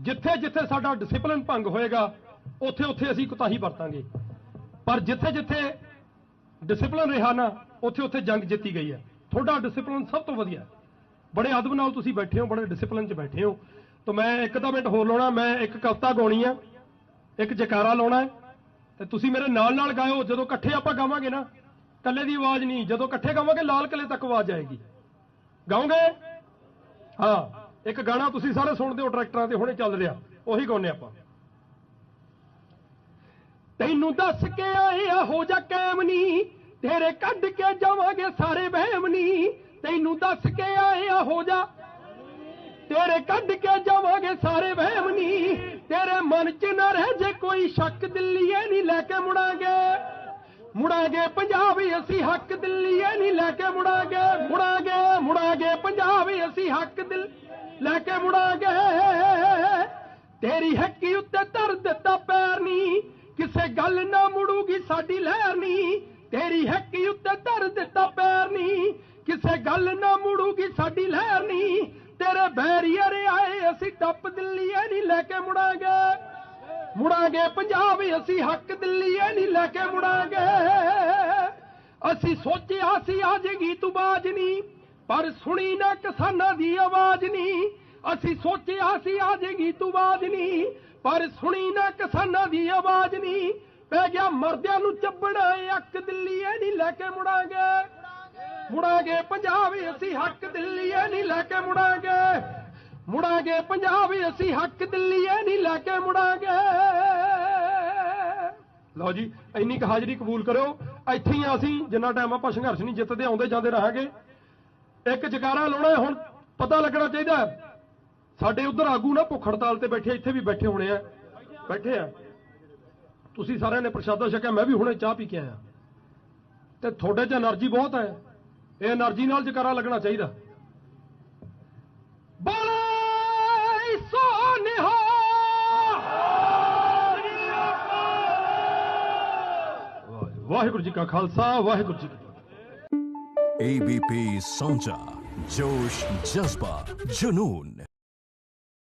ਜਿੱਥੇ ਜਿੱਥੇ ਸਾਡਾ ਡਿਸਪਲਿਨ ਭੰਗ ਹੋਏਗਾ, ਉੱਥੇ ਉੱਥੇ ਅਸੀਂ ਕੁਤਾਹੀ ਵਰਤਾਂਗੇ। ਪਰ ਜਿੱਥੇ ਜਿੱਥੇ ਡਿਸਪਲਿਨ ਰਿਹਾ ਨਾ, ਉੱਥੇ ਉੱਥੇ ਜੰਗ ਜਿੱਤੀ ਗਈ ਹੈ। ਤੁਹਾਡਾ ਡਿਸਪਲਿਨ ਸਭ ਤੋਂ ਵਧੀਆ। ਬੜੇ ਅਦਬ ਨਾਲ ਤੁਸੀਂ ਬੈਠੇ ਹੋ, ਬੜੇ ਡਿਸਪਲਿਨ 'ਚ ਬੈਠੇ ਹੋ। ਤਾਂ ਮੈਂ ਇੱਕ ਅੱਧਾ ਮਿੰਟ ਹੋਰ ਲਾਉਣਾ, ਮੈਂ ਇੱਕ ਕਵਿਤਾ ਗਾਉਣੀ ਆ। ਇੱਕ ਜਕਾਰਾ ਲਾਉਣਾ ਹੈ। ਤੇ ਤੁਸੀਂ ਮੇਰੇ ਨਾਲ ਨਾਲ ਗਾਇਓ, ਜਦੋਂ ਇਕੱਠੇ ਆਪਾਂ ਗਾਵਾਂਗੇ ਨਾ, ਇਕੱਲੇ ਦੀ ਆਵਾਜ਼ ਨਹੀਂ, ਜਦੋਂ ਇਕੱਠੇ ਗਾਵਾਂਗੇ, ਲਾਲ ਕਿਲੇ ਤੱਕ ਆਵਾਜ਼ ਆਏਗੀ। ਗਾਓਗੇ? ਹਾਂ। ਇੱਕ ਗਾਣਾ ਤੁਸੀਂ ਸਾਰੇ ਸੁਣਦੇ ਹੋ ਟਰੈਕਟਰਾਂ ਤੇ, ਹੁਣੇ ਚੱਲ ਰਿਹਾ। ਉਹੀ ਗਾਉਨੇ ਆਪਾਂ। ਤੈਨੂੰ ਦੱਸ ਕੇ ਆਏ ਆ, ਹੋ ਜਾ ਕੈਮ ਨੀ ਤੇਰੇ ਕੱਢ ਕੇ ਜਾਵਾਂਗੇ ਸਾਰੇ ਵਹਿਮ ਨੀ ਤੈਨੂੰ ਦੱਸ ਕੇ ਆਏ ਆ, ਹੋ ਜਾ। ਤੇਰੇ ਕੱਢ ਕੇ ਜਾਵਾਂਗੇ ਸਾਰੇ ਵਹਿਮ ਨੀ ਤੇਰੇ ਮਨ 'ਚ ਨਾ ਰਹਿ ਜੇ ਕੋਈ ਸ਼ੱਕ, ਦਿੱਲੀਏ ਨਹੀਂ ਲੈ ਕੇ ਮੁੜਾਂਗੇ। ਮੁੜਾਂਗੇ ਪੰਜਾਬ ਹੀ ਅਸੀਂ ਹੱਕ ਦਿੱਲੀਏ ਨਹੀਂ ਲੈ ਕੇ ਮੁੜਾਂਗੇ। ਮੁੜਾਂਗੇ ਮੁੜਾਂਗੇ, ਪੰਜਾਬ ਹੀ ਅਸੀਂ ਹੱਕ ਲੈ ਕੇ ਮੁੜਾਂਗੇ ਤੇਰੀ ਹੱਕੀ ਉੱਤੇ ਧਰ ਦਿੱਤਾ ਪੈਰ ਨੀ ਕਿਸੇ ਗੱਲ ਨਾ ਮੁੜੂਗੀ ਸਾਡੀ ਲਹਿਰ ਨੀ ਤੇਰੀ ਹੱਕੀ ਉੱਤੇ ਧਰ ਦਿੱਤਾ ਪੈਰ ਨੀ ਕਿਸੇ ਗੱਲ ਨਾ ਮੁੜੂਗੀ ਸਾਡੀ ਲਹਿਰ ਨੀ ਤੇਰੇ ਬੈਰੀਅਰ ਆਏ, ਅਸੀਂ ਟੱਪ ਦਿੱਲੀ ਦਿੱਲੀਏ ਨਹੀਂ, ਲੈ ਕੇ ਮੁੜਾਂਗੇ ਮੁੜਾਂਗੇ ਪੰਜਾਬ, ਅਸੀਂ ਹੱਕ ਦਿੱਲੀ ਦਿੱਲੀਏ ਨਹੀਂ, ਲੈ ਕੇ ਮੁੜਾਂਗੇ ਅਸੀਂ ਸੋਚਿਆ ਸੀ ਆ ਜੇਗੀ ਤੂੰ ਬਾਜ ਨਹੀਂ ਪਰ ਸੁਣੀ ਨਾ ਕਿਸਾਨਾਂ ਦੀ ਆਵਾਜ਼ ਨਹੀਂ ਅਸੀਂ ਸੋਚਿਆ ਸੀ ਆ ਜੇਗੀ ਤੂੰ ਬਾਜ ਨਹੀਂ ਪਰ ਸੁਣੀ ਨਾ ਕਿਸਾਨਾਂ ਦੀ ਆਵਾਜ਼ ਨਹੀਂ ਪੈ ਗਿਆ ਮਰਦਿਆਂ ਨੂੰ ਚੱਬਣਾ ਅੱਕ ਦਿੱਲੀਏ ਨਹੀਂ ਲੈ ਕੇ ਮੁੜਾਂਗੇ। ਮੁੜਾਂਗੇ ਪੰਜਾਬ, ਅਸੀਂ ਹੱਕ ਦਿੱਲੀਏ ਨਹੀਂ ਲੈ ਕੇ ਮੁੜਾਂਗੇ। ਮੁੜਾਂਗੇ ਪੰਜਾਬ, ਅਸੀਂ ਹੱਕ ਦਿੱਲੀਏ ਨਹੀਂ ਲੈ ਕੇ ਮੁੜਾਂਗੇ। ਲਓ ਜੀ, ਇੰਨੀ ਕੁ ਹਾਜ਼ਰੀ ਕਬੂਲ ਕਰਿਓ। ਇੱਥੇ ਹੀ ਅਸੀਂ, ਜਿੰਨਾ ਟਾਈਮ ਆਪਾਂ ਸੰਘਰਸ਼ ਨਹੀਂ ਜਿੱਤਦੇ, ਆਉਂਦੇ ਜਾਂਦੇ ਰਹਾਂਗੇ। ਇੱਕ ਜਗਾਰਾ ਲਾਉਣਾ ਹੁਣ ਪਤਾ ਲੱਗਣਾ ਚਾਹੀਦਾ ਸਾਡੇ ਉਧਰ ਆਗੂ ਨਾ ਭੁੱਖ ਹੜਤਾਲ ਤੇ ਬੈਠੇ, ਇੱਥੇ ਵੀ ਬੈਠੇ ਹੋਣੇ ਆ। ਬੈਠੇ ਆ। ਤੁਸੀਂ ਸਾਰਿਆਂ ਨੇ ਪ੍ਰਸ਼ਾਦਾ ਛਕਿਆ, ਮੈਂ ਵੀ ਹੁਣੇ ਚਾਹ ਪੀ ਕੇ ਆਇਆ। ਤੇ ਤੁਹਾਡੇ 'ਚ એનર્ਜੀ ਬਹੁਤ ਹੈ। ਇਹ એનર્ਜੀ ਨਾਲ ਜਕਾਰਾ ਲੱਗਣਾ ਚਾਹੀਦਾ। ਵਾਹਿਗੁਰੂ ਜੀ ਕਾ ਖਾਲਸਾ, ਵਾਹਿਗੁਰੂ ਜੀ एबीपी सोचा जोश जज्बा जुनून